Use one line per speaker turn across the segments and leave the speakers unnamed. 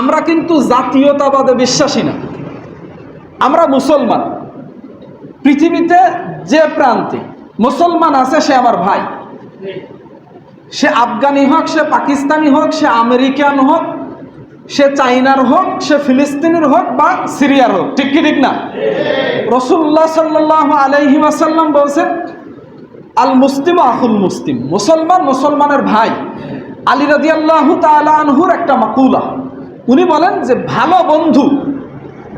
আমরা কিন্তু জাতীয়তাবাদে বিশ্বাসী না। আমরা মুসলমান। পৃথিবীতে যে প্রান্তে মুসলমান আছে সে আমার ভাই। সে আফগানি হোক, সে পাকিস্তানি হোক, সে আমেরিকান হোক, সে চাইনার হোক, সে ফিলিস্তিনের হোক বা সিরিয়ার হোক, ঠিক কি ঠিক না? রসুল্লাহ সাল্লাহ আলহি আসাল্লাম বলছেন, আল মুসলিম আহুল মুসলিম। মুসলমান মুসলমানের ভাই। আলী রাজি আল্লাহ আনহুর একটা মাকুলা। উনি বলেন যে ভালো বন্ধু,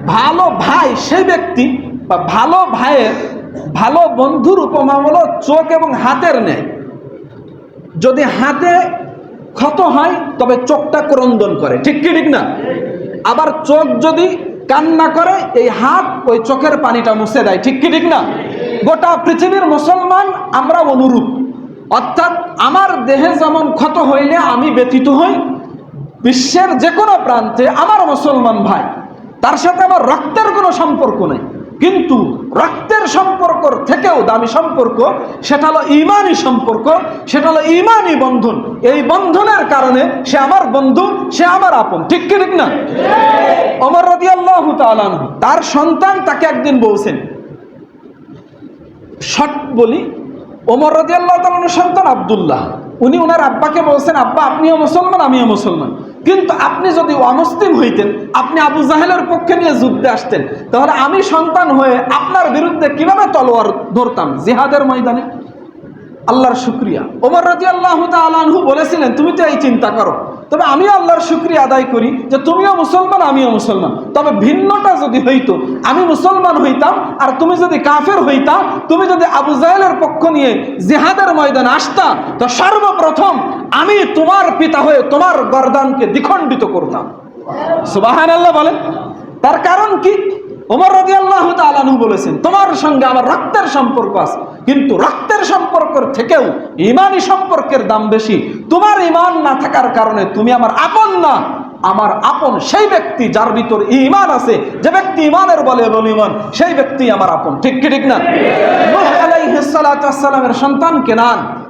ভালো ভাই সেই ব্যক্তি বা ভালো ভাইয়ের ভালো বন্ধুর উপমা হলো চোখ এবং হাতের নেয় যদি হাতে ক্ষত হয়, তবে চোখটা ক্রন্দন করে। ঠিক কি, ঠিক না? আবার চোখ যদি কান্না করে, এই হাত ওই চোখের পানিটা মুছে দেয়। ঠিক কি, ঠিক না? গোটা পৃথিবীর মুসলমান আমরা অনুরূপ। অর্থাৎ আমার দেহে যেমন ক্ষত হইলে আমি ব্যতীত হই বিশ্বের যে কোনো প্রান্তে আমার মুসলমান ভাই, তার সাথে আমার রক্তের কোনো সম্পর্ক নেই। কিন্তু রক্তের সম্পর্কর থেকেও দামি সম্পর্ক, সেটা হলো ইমানি সম্পর্ক, সেটা হলো ইমানি বন্ধন। এই বন্ধনের কারণে সে আমার বন্ধু, সে আমার আপন। ঠিক কি, ঠিক না? অমর রদি আল্লাহ তার সন্তান তাকে একদিন বলছেন, শট বলি, ওমর রদি আল্লাহ সন্তান আবদুল্লাহ। উনি ওনার আব্বাকে বলছেন, আব্বা, আপনিও মুসলমান, আমিও মুসলমান। কিন্তু আপনি যদি অমুসলিম হইতেন, আপনি আবু জাহেলের পক্ষে নিয়ে যুদ্ধে আসতেন, তাহলে আমি সন্তান হয়ে আপনার বিরুদ্ধে কীভাবে তলোয়ার ধরতাম জিহাদের ময়দানে? আল্লাহর শুক্রিয়া। ওমর রাজি আল্লাহ তালহু বলেছিলেন, তুমি তো এই চিন্তা করো তবে আমিও আল্লাহর শুক্রিয়া আদায় করি যে তুমিও মুসলমান, আমিও মুসলমান। তবে ভিন্নটা যদি হইতো, আমি মুসলমান হইতাম আর তুমি যদি কাফের হইতা, তুমি যদি আবু জাহেলের পক্ষ নিয়ে জেহাদের ময়দানে আসতা, তো সর্বপ্রথম আমি তোমার পিতা হয়ে তোমার গরদানকে দ্বিখণ্ডিত করতাম। সুবাহান আল্লাহ বলেন। তার কারণ কি? ওমর রাজি আল্লাহ তালু বলেছেন, তোমার সঙ্গে আমার রক্তের সম্পর্ক আছে, কিন্তু রক্তের সম্পর্কের থেকেও ইমানি সম্পর্কের দাম বেশি। তোমার ইমান না থাকার কারণে তুমি আমার আপন না। আমার আপন সেই ব্যক্তি যার ভিতর ইমান আছে, যে ব্যক্তি ইমানের বলে বলে ইমান সেই ব্যক্তি আমার আপন। ঠিক কি ঠিক না? সালামের সন্তান কেনান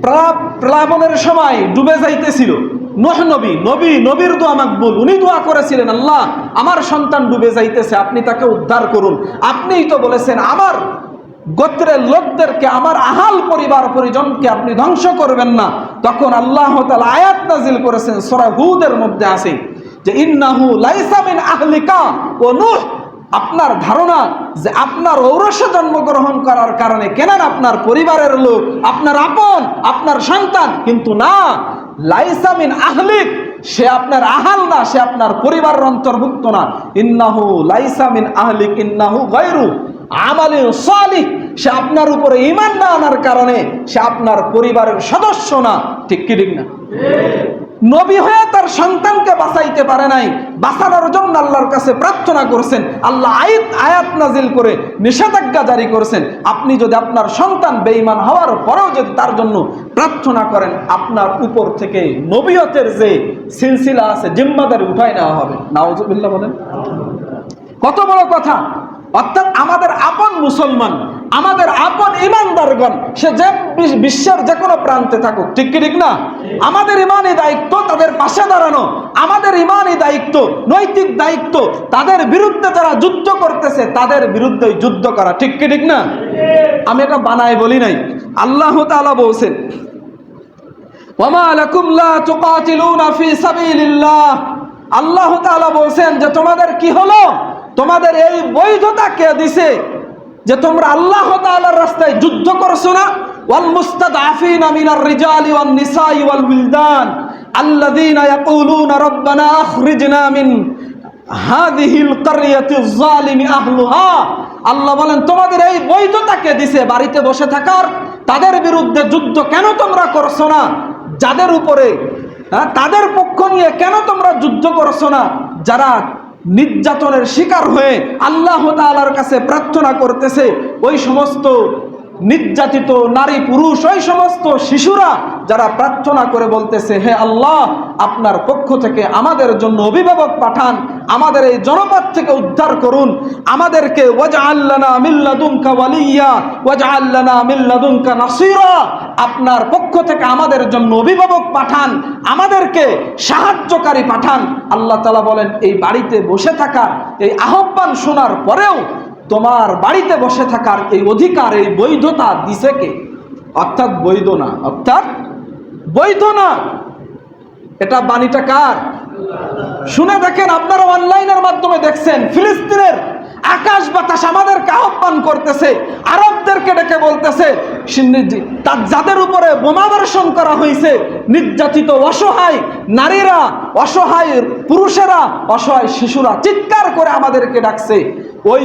প্লা- প্লাবনের সময় ডুবে যাইতেছিল। নবী নবী, নবীর দোয়া মাকবুল, উনি দোয়া করেছিলেন, আল্লাহ, আমার সন্তান ডুবে যাইতেছে, আপনি তাকে উদ্ধার করুন। আপনিই তো বলেছেন, আমার গোত্রের লোকদেরকে, আমার আহাল পরিবার পরিজনকে আপনি ধ্বংস করবেন না। তখন আল্লাহ তাআলা আয়াত নাজিল করেছেন, সূরা হুদের মধ্যে আছে যে, ইন্নাহু লাইসা মিন আহলিকা ও নূহ। আপনার ধারণা যে, আপনার ঔরসে জন্মগ্রহণ করার কারণে কেনেন আপনার পরিবারের লোক, আপনার আপন, আপনার সন্তান, কিন্তু না। লাইসামিন আহলিক সে আপনার আহাল না, সে আপনার পরিবারের অন্তর্ভুক্ত না। ইন্নাহু লাইসামিন আহলিক, ইন্নাহু গৈরু আমালিন সালিহ। সে আপনার উপরে ইমান না আনার কারণে সে আপনার পরিবারের সদস্য না। ঠিক কি ঠিক না? নবী হয়ে তার সন্তানকে বাঁচাইতে পারে নাই। বাঁচানোর জন্য আল্লাহর কাছে প্রার্থনা করছেন। আল্লাহ আয়াত আয়াত নাজিল করে নিষেধাজ্ঞা জারি করছেন। আপনি যদি আপনার সন্তান বেঈমান হওয়ার পরেও যদি তার জন্য প্রার্থনা করেন, আপনার উপর থেকে নবীয়তের যে সিলসিলা আছে, জিম্মাদারি উঠাই নেওয়া হবে। নাওজুবিল্লাহ বলেন। কত বড় কথা। অর্থাৎ আমাদের আপন মুসলমান আমাদের আপন ইমানদারগণ, সে যে বিশ্বের যে কোনো প্রান্তে থাকুক, ঠিক কি ঠিক না? আমাদের ইমানই দায়িত্ব, তাদের পাশে দাঁড়ানো। আমাদের ইমানই দায়িত্ব, নৈতিক দায়িত্ব, তাদের বিরুদ্ধে যারা যুদ্ধ করতেছে, তাদের বিরুদ্ধে যুদ্ধ করা, ঠিক কি ঠিক না? আমি এটা বানাই বলি নাই। আল্লাহ তাআলা বলছেন আল্লাহ বলছেন যে, তোমাদের কি হলো? তোমাদের এই বৈধতা কে দিছে? যে তোমরা আল্লাহ তাআলার রাস্তায় যুদ্ধ করছ না? ওয়াল মুস্তাদআফিনা মিনার রিজালি ওয়ান নিসাই ওয়াল উইলদান আল্লাযীনা ইয়াকুলুনা রাব্বানা আখরিজনা মিন হাদিহিল কারিয়াতিজ জালিমি আহলুহা আল্লাহ বলেন তোমাদের এই বৈধতাকে দিছে বাড়িতে বসে থাকার তাদের বিরুদ্ধে যুদ্ধ কেন তোমরা করছ না যাদের উপরে তাদের পক্ষ নিয়ে কেন তোমরা যুদ্ধ করছ না যারা নির্যাতনের শিকার হয়ে আল্লাহ তালার কাছে প্রার্থনা করতেছে ওই সমস্ত নির্যাতিত নারী পুরুষ, ওই সমস্ত শিশুরা যারা প্রার্থনা করে বলতেছে, হে আল্লাহ, আপনার পক্ষ থেকে আমাদের জন্য অভিভাবক পাঠান, আমাদের এই জনপদ থেকে উদ্ধার করুন, আমাদেরকে ওয়াজা আল্লানা ওয়ালিয়া ওয়াজা আল্লানা আপনার পক্ষ থেকে আমাদের জন্য অভিভাবক পাঠান, আমাদেরকে সাহায্যকারী পাঠান। আল্লাহ তালা বলেন, এই বাড়িতে বসে থাকা এই আহ্বান শোনার পরেও তোমার বাড়িতে বসে থাকার এই অধিকার, এই বৈধতা দিছে কে? অর্থাৎ বৈধ না। অর্থাৎ বৈধ না। এটা বাণীটা কার? শুনে দেখেন, আপনারা অনলাইনের মাধ্যমে দেখছেন, ফিলিস্তিনের আকাশ বাতাস আমাদেরকে আহ্বান করতেছে, আরবদেরকে ডেকে বলতেছে তার যাদের উপরে বোমাবর্ষণ করা হয়েছে, নির্যাতিত, অসহায় নারীরা, অসহায় পুরুষেরা, অসহায় শিশুরা, চিৎকার করে আমাদেরকে ডাকছে। ওই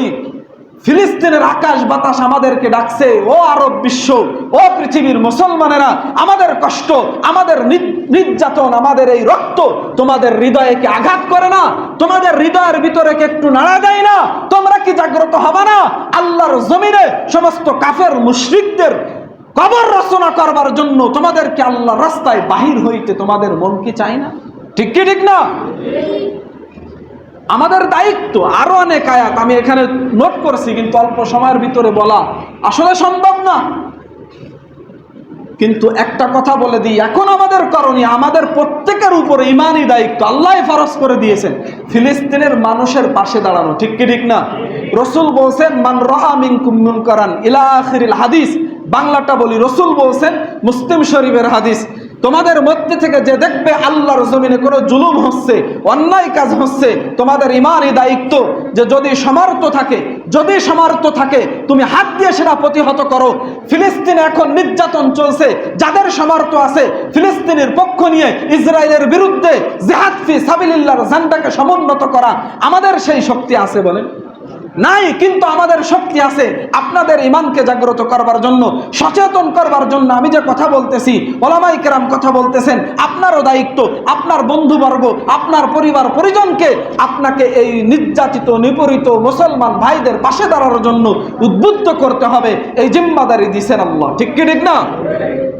ফিলিস্তিনের আকাশ বাতাস আমাদেরকে ডাকছে, ও আরব বিশ্ব, ও পৃথিবীর মুসলমানেরা, আমাদের কষ্ট, আমাদের নির- নির্যাতন, আমাদের এই রক্ত তোমাদের হৃদয়ে আঘাত করে না, তোমাদের হৃদয়ের ভিতরে একটু নাড়া দেয় না, তোমরা কি জাগ্রত হবে না? আল্লাহর জমিনে সমস্ত কাফের মুশরিকদের কবর রচনা করবার জন্য তোমাদেরকে আল্লাহ রাস্তায় বাহির হইতে তোমাদের মন কি চাই না? ঠিক কি ঠিক না? আমাদের দায়িত্ব, আরও অনেক আয়াত আমি এখানে নোট করছি, কিন্তু অল্প সময়ের ভিতরে বলা আসলে সম্ভব না। কিন্তু একটা কথা বলে দিই, এখন আমাদের করণীয়, আমাদের প্রত্যেকের উপরে ইমানই দায়িত্ব আল্লাহ ফরজ করে দিয়েছেন। ফিলিস্তিনের মানুষের পাশে দাঁড়ানো, ঠিক কি ঠিক না? রসুল বলছেন, মান রামিন কুম্মুন করান ইলা আখিরিল হাদিস। বাংলাটা বলি, রসুল বলছেন, মুসলিম শরীফের হাদিস। তোমাদের মধ্যে থেকে যে দেখবে আল্লাহর জমিনে কোনো জুলুম হচ্ছে, অন্যায় কাজ হচ্ছে, তোমাদের ইমানই দায়িত্ব যে যদি সমর্থ থাকে, যদি সমর্থ থাকে, তুমি হাত দিয়ে সেটা প্রতিহত করো। ফিলিস্তিনে এখন নির্যাতন চলছে, যাদের সমর্থ আছে ফিলিস্তিনের পক্ষ নিয়ে ইসরায়েলের বিরুদ্ধে জেহাদ ফি সাবিলিল্লাহর ঝান্ডাকে সমুন্নত করা। আমাদের সেই শক্তি আছে বলেন। নাই, কিন্তু আমাদের শক্তি আছে। আপনাদের ইমানকে জাগ্রত করবার জন্য, সচেতন করবার জন্য আমি যে কথা বলতেছি, ওলামাই কেরাম কথা বলতেছেন, আপনারও দায়িত্ব, আপনার বন্ধুবর্গ, আপনার পরিবার, পরিজনকে আপনাকে এই নির্যাতিত নিপরিত মুসলমান ভাইদের পাশে দাঁড়ানোর জন্য উদ্বুদ্ধ করতে হবে। এই জিম্মাদারি দিছেন আল্লাহ। ঠিক কি ঠিক না?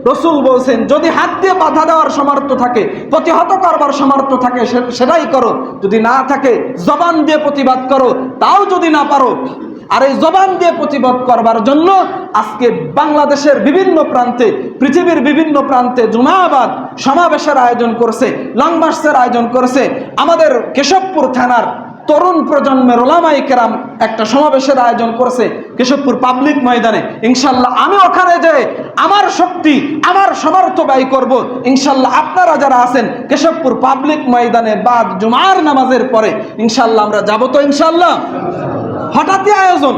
রসুল বলছেন, যদি হাত দিয়ে বাধা দেওয়ার সমর্থ থাকে, প্রতিহত করবার সমর্থ থাকে সেটাই করো। যদি না থাকে, জবান দিয়ে প্রতিবাদ করো, তাও যদি না পারো। আর এই জবান দিয়ে প্রতিবাদ করবার জন্য আজকে বাংলাদেশের বিভিন্ন প্রান্তে, পৃথিবীর বিভিন্ন প্রান্তে জুমাবাদ সমাবেশের আয়োজন করছে, লং মার্চের আয়োজন করেছে। আমাদের কেশবপুর থানার তরুণ প্রজন্মের ওলামাই কেরাম একটা সমাবেশের আয়োজন করেছে কেশবপুর পাবলিক ময়দানে। ইনশাল্লাহ আমি ওখানে যে আমার শক্তি, আমার সমর্থ ব্যয় করব ইনশাল্লাহ আপনারা যারা আছেন কেশবপুর পাবলিক ময়দানে বাদ জুমার নামাজের পরে ইনশাল্লাহ আমরা যাব তো ইনশাল্লাহ হঠাৎই আয়োজন।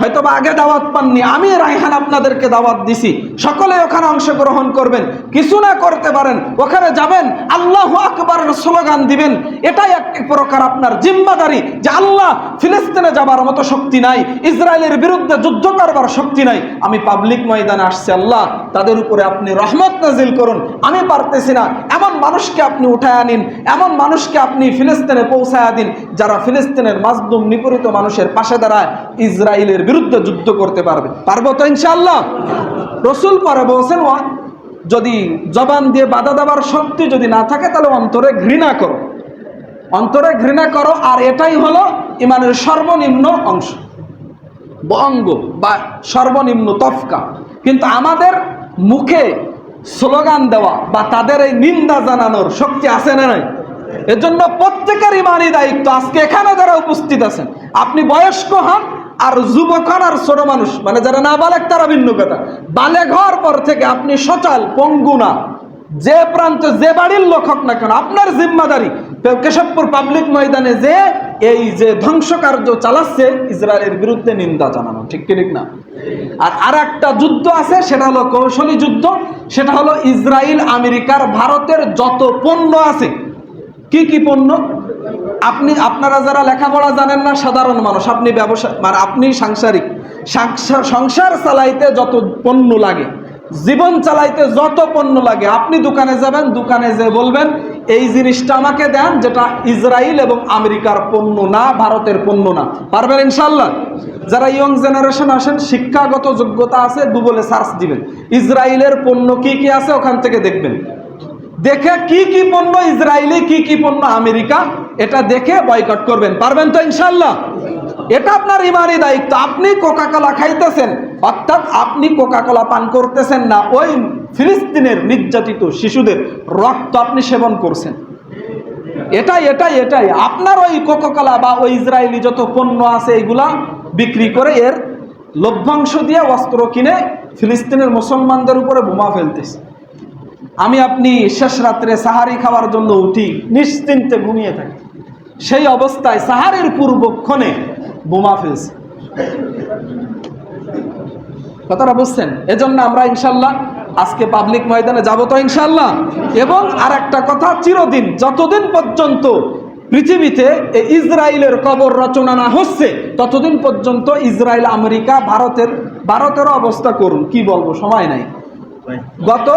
হয়তো বা আগে দাওয়াত পাননি, আমি রায়হান আপনাদেরকে দাওয়াত দিছি। সকলে ওখানে অংশগ্রহণ করবেন, কিছু না করতে পারেন, ওখানে যাবেন, আল্লাহ আকবার স্লোগান দিবেন। এটাই এক প্রকার আপনার জিম্মাদারি যে আল্লাহ ফিলিস্তিনে যাবার মতো শক্তি নাই, ইসরায়েলের বিরুদ্ধে যুদ্ধ করবার শক্তি নাই। আমি পাবলিক ময়দানে আসছি, আল্লাহ, তাদের উপরে আপনি রহমত নাজিল করুন। আমি পারতেছি না, এমন মানুষকে আপনি উঠায় আনিন এমন মানুষকে আপনি ফিলিস্তিনে পৌঁছায় দিন, যারা ফিলিস্তিনের মাজদুম নিপরিত মানুষের পাশে দাঁড়ায়। ইসরায়েলের বিরুদ্ধে যুদ্ধ করতে পারবে। পারব তো ইনশাআল্লাহ। রসুল পরে বলছেন "ওয়া, যদি জবান দিয়ে বাধা দেওয়ার শক্তি যদি না থাকে তাহলে অন্তরে ঘৃণা করো। অন্তরে ঘৃণা করো আর এটাই হলো ইমানের সর্বনিম্ন অংশ। অঙ্গ বা সর্বনিম্ন তফকা। কিন্তু আমাদের মুখে স্লোগান দেওয়া বা তাদের এই নিন্দা জানানোর শক্তি আছে না নাই? এজন্য প্রত্যেকের ইমানই দায়িত্ব। আজকে এখানে যারা উপস্থিত আছেন আপনি বয়স্ক হন আর যুবক আর ছোট মানুষ মানে যারা না বালেক তারা ভিন্ন কথা। বালেক হওয়ার পর থেকে আপনি সচাল, পঙ্গু না। যে প্রান্ত, যে বাড়ির লোক হোক না কেন, আপনার জিম্মাদারি। কেশবপুর পাবলিক ময়দানে যে এই যে ধ্বংসকার্য চালাচ্ছে, ইসরায়েলের বিরুদ্ধে নিন্দা জানানো। ঠিক ঠিক না? আর আর একটা যুদ্ধ আছে, সেটা হলো কৌশলী যুদ্ধ। সেটা হলো ইসরায়েল, আমেরিকার, ভারতের যত পণ্য আছে কি কি পণ্য? আপনি, আপনারা যারা লেখাপড়া জানেন না, সাধারণ মানুষ, আপনি ব্যবসা মানে আপনি সাংসারিক সংসার চালাইতে যত পণ্য লাগে, জীবন চালাইতে যত পণ্য লাগে, আপনি দোকানে যাবেন, দোকানে যে বলবেন, এই জিনিসটা আমাকে দেন যেটা ইসরায়েল এবং আমেরিকার পণ্য না, ভারতের পণ্য না। পারবেন ইনশাল্লাহ যারা ইয়ং জেনারেশন আসেন, শিক্ষাগত যোগ্যতা আছে গুগলে সার্চ দিবেন। ইসরায়েলের পণ্য কি কি আছে, ওখান থেকে দেখবেন। দেখে কি কি পণ্য ইসরায়েলি, কি কি পণ্য আমেরিকা, এটা দেখে বয়কট করবেন। পারবেন তো ইনশাল্লাহ এটা আপনার ইমানি দায়িত্ব। আপনি কোকা কোলা খাইতেছেন, অর্থাৎ আপনি কোকা কোলা পান করতেছেন না, ওই ফিলিস্তিনের নির্যাতিত শিশুদের রক্ত আপনি সেবন করছেন। এটাই এটাই এটাই। আপনার ওই কোকোকলা বা ওই ইসরায়েলি যত পণ্য আছে এগুলা বিক্রি করে এর লভ্যাংশ দিয়ে অস্ত্র কিনে ফিলিস্তিনের মুসলমানদের উপরে বোমা ফেলতেছে। আমি আপনি শেষ রাত্রে সাহারি খাওয়ার জন্য উঠি নিশ্চিন্তে ঘুমিয়ে থাকি। সেই অবস্থায় সাহারির পূর্বক্ষণে বোমা ফেলছে। কথাটা বুঝছেন? এজন্য আমরা ইনশাল্লাহ আজকে পাবলিক ময়দানে যাব তো ইনশাল্লাহ। এবং আর একটা কথা চিরদিন যতদিন পর্যন্ত পৃথিবীতে ইসরায়েলের কবর রচনা না হচ্ছে ততদিন পর্যন্ত ইসরায়েল আমেরিকা ভারতের ভারতেরও অবস্থা করুন। কি বলব সময় নাই। গত